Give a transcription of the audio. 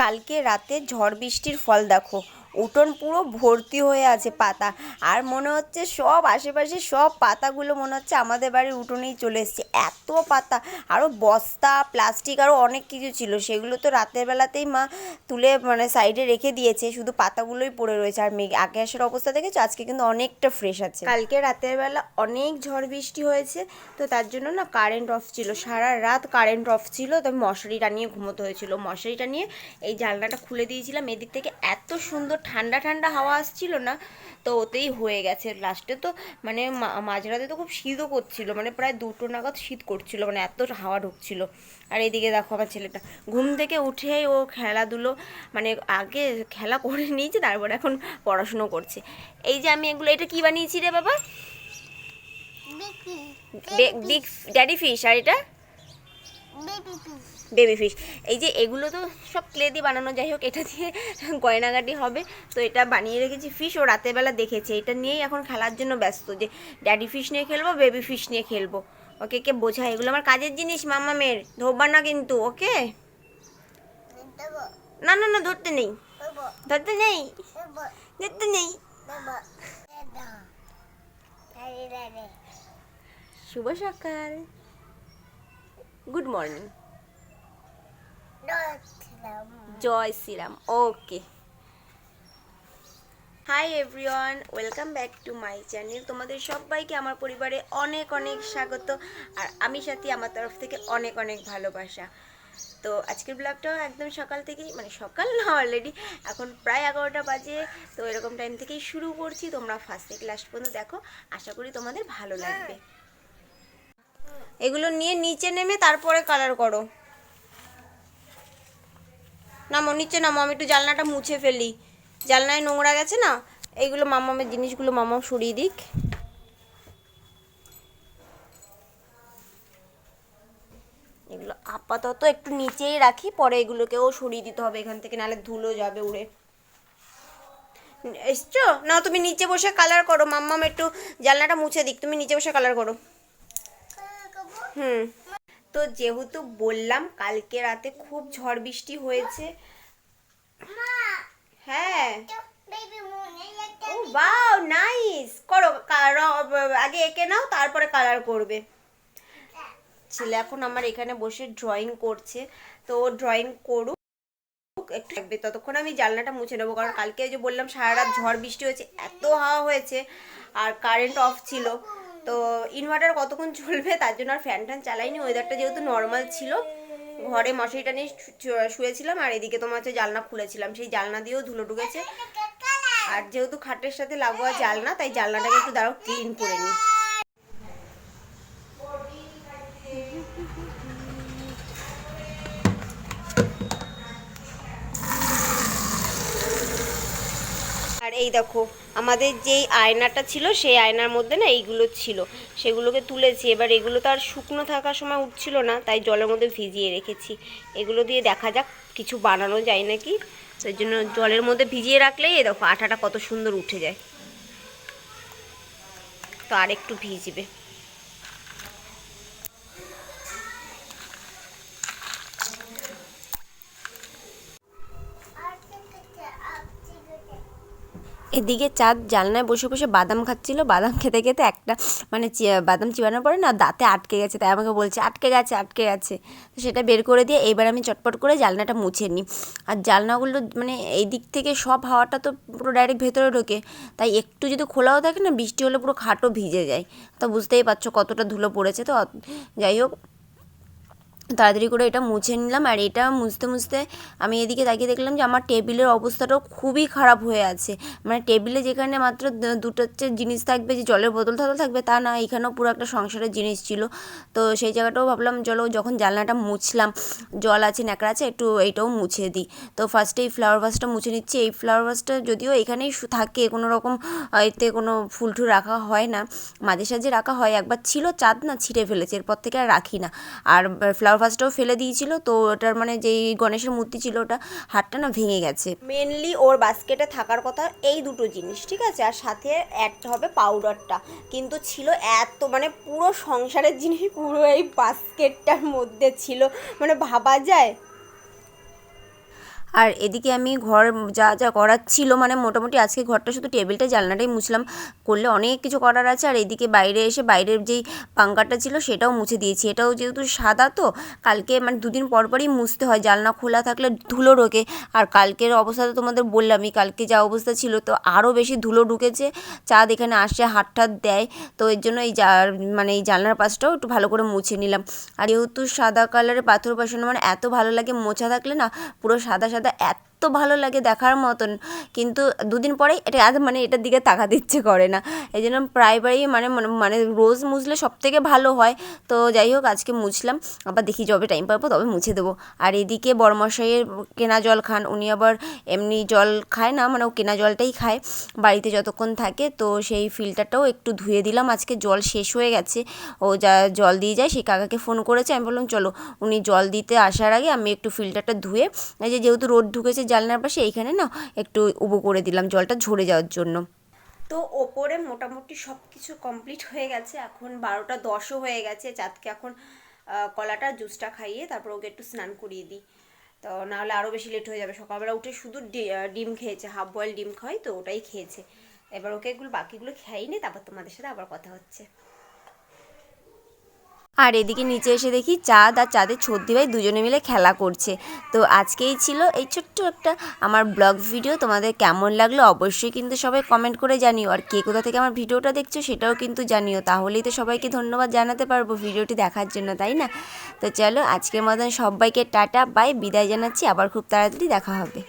কালকে রাতে ঝড় বৃষ্টির ফল দেখো। উঠোন পুরো ভর্তি হয়ে আছে পাতা। আর মনে হচ্ছে সব আশেপাশে সব পাতাগুলো মনে হচ্ছে আমাদের বাড়ির উঠোনেই চলে এসছে। এত পাতা আরও বস্তা, প্লাস্টিক আরও অনেক কিছু ছিল। সেগুলো তো রাতের বেলাতেই মা তুলে মানে সাইডে রেখে দিয়েছে। শুধু পাতাগুলোই পড়ে রয়েছে। আর মেঘ, আগে আসার অবস্থা দেখেছ? আজকে কিন্তু অনেকটা ফ্রেশ আছে। কালকে রাতের বেলা অনেক ঝড় বৃষ্টি হয়েছে। তো তার জন্য না কারেন্ট অফ ছিল। সারা রাত কারেন্ট অফ ছিল। তো মশারি টানিয়ে ঘুমোতে হয়েছিল। মশারি টানিয়ে এই জানলাটা খুলে দিয়েছিলাম। এদিক থেকে এত সুন্দর ঠান্ডা ঠান্ডা হাওয়া আসছিল না তো ওতেই হয়ে গেছে। লাস্টে তো মানে মাঝরাতে তো খুব শীতও করছিল মানে প্রায় দুটো নাগাদ শীত করছিল মানে এত হাওয়া ঢুকছিল। আর এদিকে দেখো আমার ছেলেটা ঘুম থেকে উঠেই ও খেলাধুলো মানে আগে খেলা করে নিয়েছে তারপর এখন পড়াশুনো করছে। এই যে আমি এগুলো এটা কি বানিয়েছি রে বাবা? বিগ ড্যাডি ফিশ আর এটা? বেবি ফিশ এই যে এগুলো তো সব ক্লে দিয়ে বানানো যাই হোক এটা দিয়ে গয়নাগাটি হবে। তো এটা বানিয়ে রেখেছি ফিশ ও রাতের বেলা দেখেছে। এটা নিয়েই এখন খেলার জন্য ব্যস্ত যে ড্যাডি ফিশ নিয়ে খেলব বেবি ফিশ নিয়ে খেলব। ওকে কে বোঝায়? এগুলো আমার কাজের জিনিস মামা মেয়ের। ধরবার না কিন্তু ওকে? না না না ধরতে নেই। ধরতে নেই? ধরতে নেই? শুভ সকাল। Good morning Jai Shriram okay hi everyone welcome back to my channel তোমাদের সবাইকে আমার পরিবারে অনেক অনেক স্বাগত। আর আমি সাথী আমার তরফ থেকে অনেক অনেক ভালোবাসা। তো আজকের ব্লগটাও একদম সকাল থেকেই মানে সকাল না অলরেডি এখন প্রায় এগারোটা বাজে। তো এরকম টাইম থেকেই শুরু করছি। তোমরা ফার্স্ট থেকে লাস্ট পর্যন্ত দেখো। আশা করি তোমাদের ভালো লাগবে। এগুলো নিয়ে নিচে নেমে তারপরে কালার করো। নামো, নিচে নামো, আমি একটু জানলাটা মুছে ফেলি। জানলায় নোংরা গেছে না? এইগুলো মামামের জিনিসগুলো মামাম সরিয়ে দিক। এগুলো আপাতত একটু নিচেই রাখি, পরে এগুলোকেও সরিয়ে দিতে হবে এখান থেকে, নাহলে ধুলো যাবে উড়ে। এসছো? না তুমি নিচে বসে কালার করো। মাম্মাম একটু জানলাটা মুছে দিক, তুমি নিচে বসে কালার করো। হুম। তো যেহেতু বললাম, কালকে রাতে খুব ঝড় বৃষ্টি হয়েছে। হ্যাঁ। Oh wow nice. করো আগে এঁকে নাও, তারপরে কালার করবে। ছেলে এখন আমার এখানে বসে ড্রয়িং করছে। তো ও ড্রয়িং করুক, একটু থাকবে ততক্ষণ আমি জানলাটা মুছে নেব, কারণ কালকে যে বললাম সারা রাত ঝড় বৃষ্টি হয়েছে, এত হাওয়া হয়েছে, আর কারেন্ট অফ ছিল। তো ইনভার্টার কতক্ষণ চলবে তার জন্য আর ফ্যান ট্যান চালাইনি ওয়েদারটা যেহেতু নর্মাল ছিল। ঘরে মশারিটা নিয়ে শুয়েছিলাম আর এদিকে তোমার হচ্ছে জালনা খুলেছিলাম, সেই জালনা দিয়েও ধুলো ঢুকেছে। আর যেহেতু খাটের সাথে লাগোয়া জালনা, তাই জালনাটাকে একটু দাঁড়াও ক্লিন করে নিই। এই দেখো, আমাদের যেই আয়নাটা ছিল, সেই আয়নার মধ্যে না এইগুলো ছিল। সেগুলোকে তুলেছি। এবার এগুলো তো আর শুকনো থাকার সময় উঠছিল না, তাই জলের মধ্যে ভিজিয়ে রেখেছি। এগুলো দিয়ে দেখা যাক কিছু বানানো যায় নাকি। সেই জন্য জলের মধ্যে ভিজিয়ে রাখলেই এই দেখো, আঠাটা কত সুন্দর উঠে যায়। তো আর একটু ভিজবে। এদিকে চাঁদ জালনায় বসে বসে বাদাম খাচ্ছিল। বাদাম খেতে খেতে একটা মানে বাদাম চিবানোর পরে না দাঁতে আটকে গেছে। তাই আমাকে বলছে, আটকে গেছে আটকে গেছে। তো সেটা বের করে দিয়ে এইবার আমি চটপট করে জালনাটা মুছে নিই। আর জালনাগুলো মানে এই দিক থেকে সব হাওয়াটা তো পুরো ডাইরেক্ট ভেতরে ঢোকে। তাই একটু যদি খোলাও থাকে না, বৃষ্টি হলে পুরো খাটও ভিজে যায়। তো বুঝতেই পারছ কতটা ধুলো পড়েছে তো। যাই হোক তাড়াতাড়ি করে এটা মুছে নিলাম আর এটা মুছতে মুছতে আমি এদিকে তাকিয়ে দেখলাম যে আমার টেবিলের অবস্থাটাও খুবই খারাপ হয়ে আছে। মানে টেবিলে যেখানে মাত্র দুটো জিনিস থাকবে, যে জলের বোতল টোতল থাকবে, তা না, এখানেও পুরো একটা সংসারের জিনিস ছিল। তো সেই জায়গাটাও ভাবলাম, চলো যখন জানলাটা মুছলাম, জল আছে, ন্যাকড়া আছে, একটু এইটাও মুছে দিই। তো ফার্স্টে এই ফ্লাওয়ার ভাসটা মুছে নিচ্ছি। এই ফ্লাওয়ার ভাসটা যদিও এখানেই থাকে, কোনো রকম এতে কোনো ফুল টুল রাখা হয় না। মাঝে সাঝে রাখা হয়, একবার ছিল, চাঁদ না, ছিঁড়ে ফেলেছে, এরপর থেকে আর রাখি না। আর ফ্লাওয়ার ভাসটাও ফেলে দিয়েছিল। তো ওটার মানে যেই গণেশের মূর্তি ছিল ওটা হাতটা না ভেঙে গেছে। মেনলি ওর বাস্কেটে থাকার কথা এই দুটো জিনিস, ঠিক আছে? আর সাথে অ্যাড হবে পাউডারটা কিন্তু ছিল এত মানে পুরো সংসারের জিনিস পুরো এই বাস্কেটটার মধ্যে ছিল। মানে ভাবা যায়? আর এদিকে আমি ঘর যা যা করার ছিল মানে মোটামুটি আজকে ঘরটা শুধু টেবিলটা, জানলাটাই মুছলাম। করলে অনেক কিছু করার আছে, আর এদিকে বাইরে এসে বাইরের যেই পাঙ্কাটা ছিল সেটাও মুছে দিয়েছি। এটাও যেহেতু সাদা তো, কালকে মানে দুদিন পর পরই মুছতে হয়, জানলা খোলা থাকলে ধুলো ঢোকে। আর কালকের অবস্থা তো তোমাদের বললামই, কালকে যা অবস্থা ছিল তো আরও বেশি ধুলো ঢুকেছে। চাঁদ এখানে আসে হাত টাত দেয়। তো এর জন্য এই মানে এই জানলার পাশটাও একটু ভালো করে মুছে নিলাম। আর যেহেতু সাদা কালারের পাথর বসানো মানে এত ভালো লাগে মোছা থাকলে না, পুরো সাদা সাদা The app এত ভালো লাগে দেখার মতন। কিন্তু দুদিন পরেই এটা আর মানে এটার দিকে তাকাতে ইচ্ছে করে না। এই জন্য প্রায়বারই মানে মানে- রোজ মুছলে সব থেকে ভালো হয়। তো যাই হোক, আজকে মুছলাম। আবার দেখি যবে টাইম পাবো তবে মুছে দেবো। আর এদিকে বড়মশাইয়ের কেনা জল খান। উনি আবার এমনি জল খায় না মানে ও কেনা জলটাই খায়। বাড়িতে যতক্ষণ থাকে, তো সেই ফিল্টারটাও একটু ধুয়ে দিলাম। আজকে জল শেষ হয়ে গেছে। ও যা জল দিয়ে যায়, সেই কাকাকে ফোন করেছে। আমি বললাম, চলো। উনি জল দিতে আসার আগে আমি একটু ফিল্টারটা ধুয়ে, এই যেহেতু রোদ ঢুকেছে জানলার পাশে এইখানে না একটু উবু করে দিলাম জলটা ঝরে যাওয়ার জন্য। তো ওপরে মোটামুটি সব কিছু কমপ্লিট হয়ে গেছে। এখন বারোটা দশও হয়ে গেছে। চাঁদকে এখন কলাটা, জুসটা খাইয়ে তারপর ওকে একটু স্নান করিয়ে দিই। তো নাহলে আরও বেশি লেট হয়ে যাবে। সকালবেলা উঠে শুধু ডিম খেয়েছে। হাফ বয়েল ডিম খাই, তো ওটাই খেয়েছে। এবার ওকে এগুলো বাকিগুলো খেয়াই নি, তারপর তোমাদের সাথে আবার কথা হচ্ছে। আর এদিকে নিচে এসে দেখি চাঁদ আর চাঁদের ছর্দি ভাই দুজনে মিলে খেলা করছে। তো আজকেই ছিল এই ছোট্ট একটা আমার ব্লগ ভিডিও। তোমাদের কেমন লাগল অবশ্যই কিন্তু সবাই কমেন্ট করে জানিও। আর কে কোথা থেকে আমার ভিডিওটা দেখছ সেটাও কিন্তু জানিও। তাহলেই তো সবাইকে ধন্যবাদ জানাতে পারব ভিডিওটি দেখার জন্য, তাই না? তো চলো আজকের মতন সবাইকে টাটা বাই বিদায় জানাচ্ছি। আবার খুব তাড়াতাড়ি দেখা হবে।